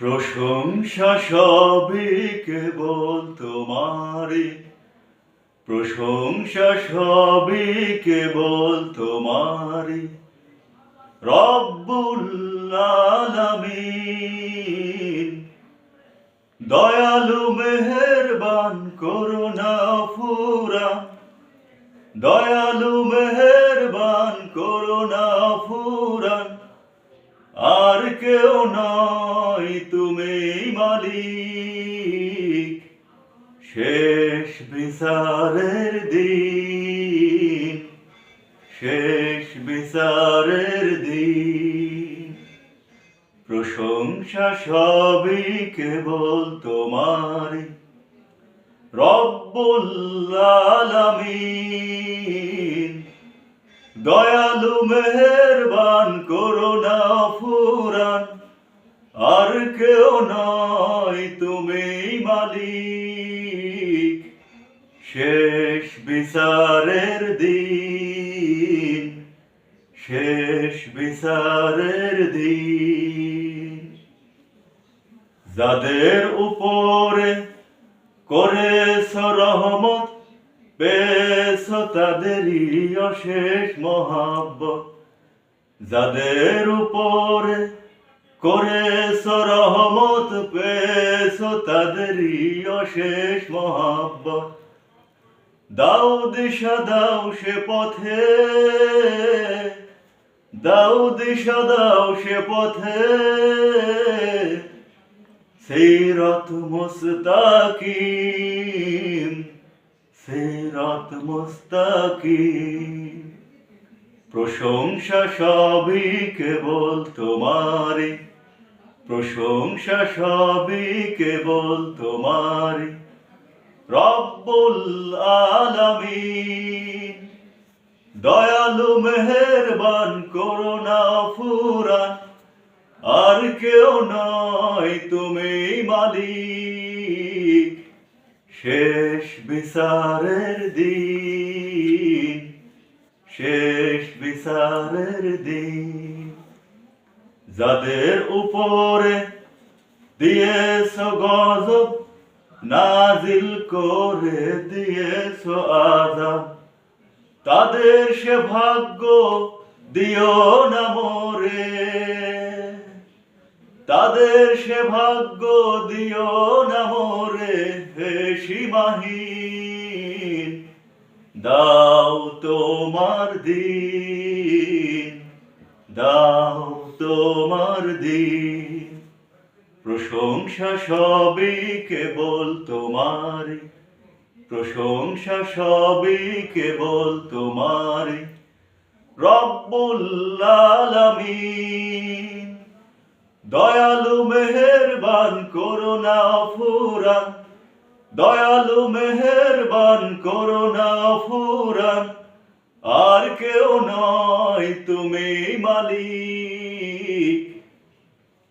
প্রশংসা সবই কেবল তোমারই প্রশংসা সবই কেবল তোমারই রব্বুল আলামিন, দয়ালু মেহেরবান করুণা ফুরা। দয়ালু মেহেরবান করুণা ফুরান আর কেউ নয় তুমি মালিক। শেষ বিচারের দিন। শেষ বিচারের দিন। প্রশংসা সবই কেবল তোমারই। রব্বুল আলামিন, দয়ালু মেহেরবান করুণা ফুরান আর কেউ নয় তুমি মালিক। শেষ বিচারের দিন, শেষ বিচারের দিন। যাদের উপরে করেছ রহমত, পেয়েছ তাদেরই অশেষ মহাব্বত। যাদের উপরে করেছ রহমত পেয়েছ তাদেরই অশেষ মহাব্বত। দাও দিশা দাও সে পথে দাও দিশা দাও সে পথে। সেই সিরত মুস্তাকিম সিরত মুস্তাকিম। প্রশংসা সবই কেবল তোমারই। প্রশংসা সবই কেবল তোমার রব্বুল আলামিন, দয়ালু মেহেরবান করোনা ফুরান। আর কেউ নয় তুমি মালিক। শেষ বিচারের দিন, শেষ বিচারের দিন। যাদের উপরে দিয়েছ গজব, নাজিল করে দিয়েছ আজাব। তাদের সে ভাগ্য দিও না মোরে। তাদের সে ভাগ্য দিও না মোরে হে সীমাহীন। দাও তোমার দিন, দাও তোমার দিন। প্রশংসা সবই কেবল তোমার। প্রশংসা সবই কেবল তোমারই রব্বুল আলামিন দয়ালু মেহেরবান করুণা ফুরান। দয়ালু মেহেরবান করুণা ফুরান। আর কেউ নয় তুমি মালিক।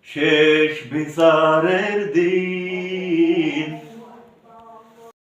শেষ বিচারের দিন।